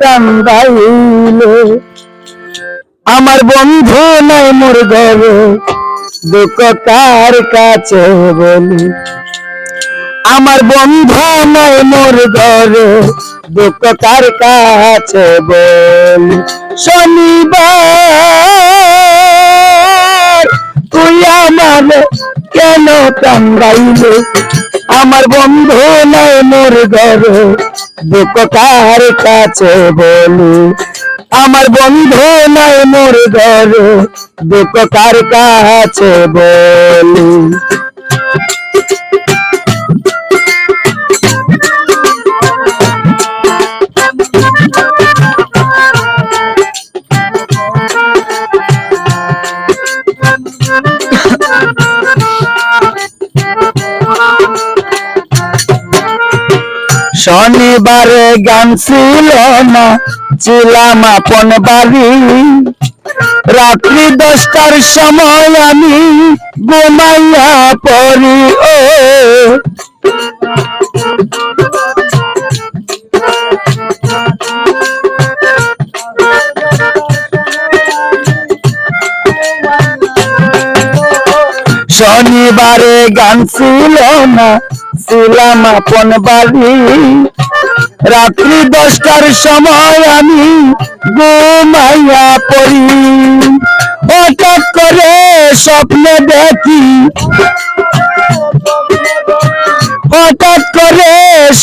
কান্দাইলে। আমার বন্ধু নাই মোর ঘরে, দুঃখ কার কাছে বলি? আমার বন্ধু নাই মোর ঘরে, দুঃখ কার কাছে বলি? শনিবার, তুই আমার কেন কান্দাইলে? আমার বন্ধু নাই মোর ঘর, দুঃখ কার কাছে বলি। আমার বন্ধু নাই মোর ঘর, দুঃখ কার কাছে বলি। শনিবারে গান ছিল না ছিলাম আপন বাড়ি। রাত্রি দশটার সময় আমি ঘুমাইয়া পড়ি ও শনিবারে গান ছিল না, ছিলাম আপন বাড়ি। রাত্রি দশটার সময় আমি ঘুমাইয়া পড়ি। হঠাৎ করে স্বপ্নে দেখি। হঠাৎ করে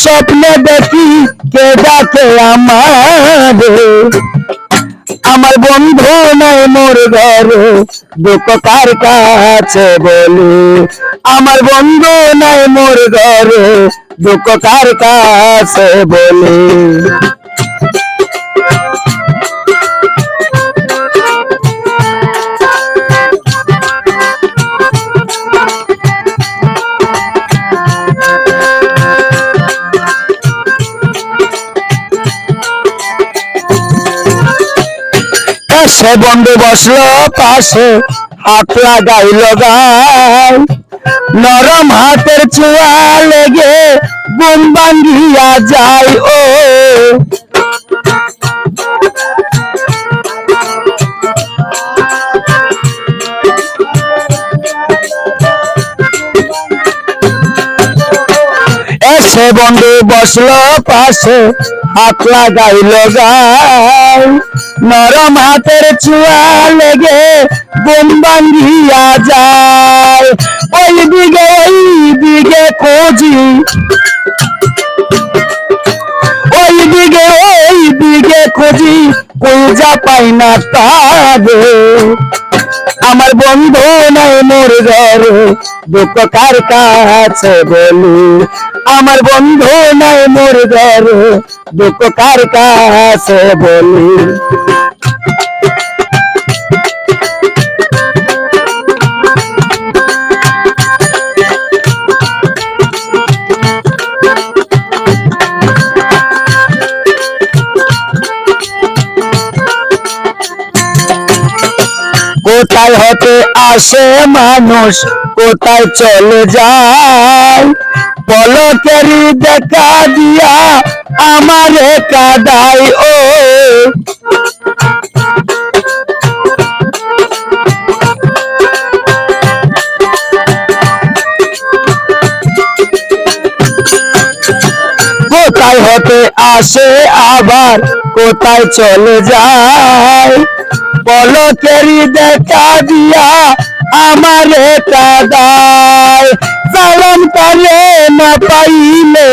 স্বপ্নে দেখি, কে ডাকে আমারে? আমার বন্ধু নাই মোর ঘরে, দুঃখ কার কাছে বলি? আমার বন্ধু নাই মোর ঘরে, দুঃখ কার কাছে বলি? সে বন্ধু বসল, পাশে হাত লাগাইল গায় নরম হাতের চুয়া লেগে বুম ভাঙ্গিয়া যায়, ও। এসে বন্ধু বসল, পাশে হাত লাগাইল গায় নরম হাতের ছোঁয়া লেগে বুম ভাঙ্গিয়া যায়। ওই দিকে ওই দিকে খুঁজি। ওই দিকে ওই দিকে খুঁজি খুঁজা পাই না তারে আমার বন্ধু নাই মোর ঘরে দুঃখ কার কাছে বলি? আমার বন্ধু নাই মোর ঘরে। দুঃখ কার কাছে বলি? কোথায় হতে আসে মানুষ, কোথায় চলে যায়? পলকেরই দেখা দিয়া আমারে কাদাই, ও। কোথায় হতে আসে আবার, কোথায় চলে যায়? পলকেরই দেখা দিয়া আমারে কাদায় সালাম করে না পাইলে।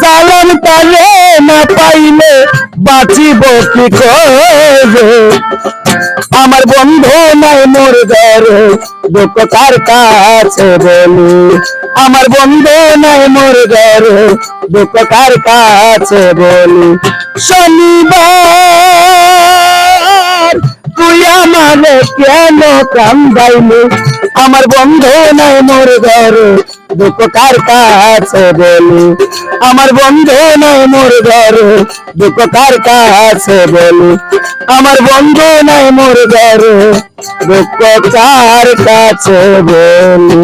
সালাম করে না পাইলে বাঁচিব কি করে? আমার বন্ধু নাই মোর ঘরে, দুঃখ কার কাছে বলি। আমার বন্ধু নাই মোর ঘরে, দুঃখ কার কাছে বলি। শনিবার তুই আমারে কেন কান্দাইলি? আমার বন্ধু নাই মোর ঘরে, দুঃখ কার কাছে বলি? আমার বন্ধু নাই মোর ঘরে, দুঃখ কার কাছে বলি? আমার বন্ধু নাই মোর ঘরে, দুঃখ কার কাছে বলি?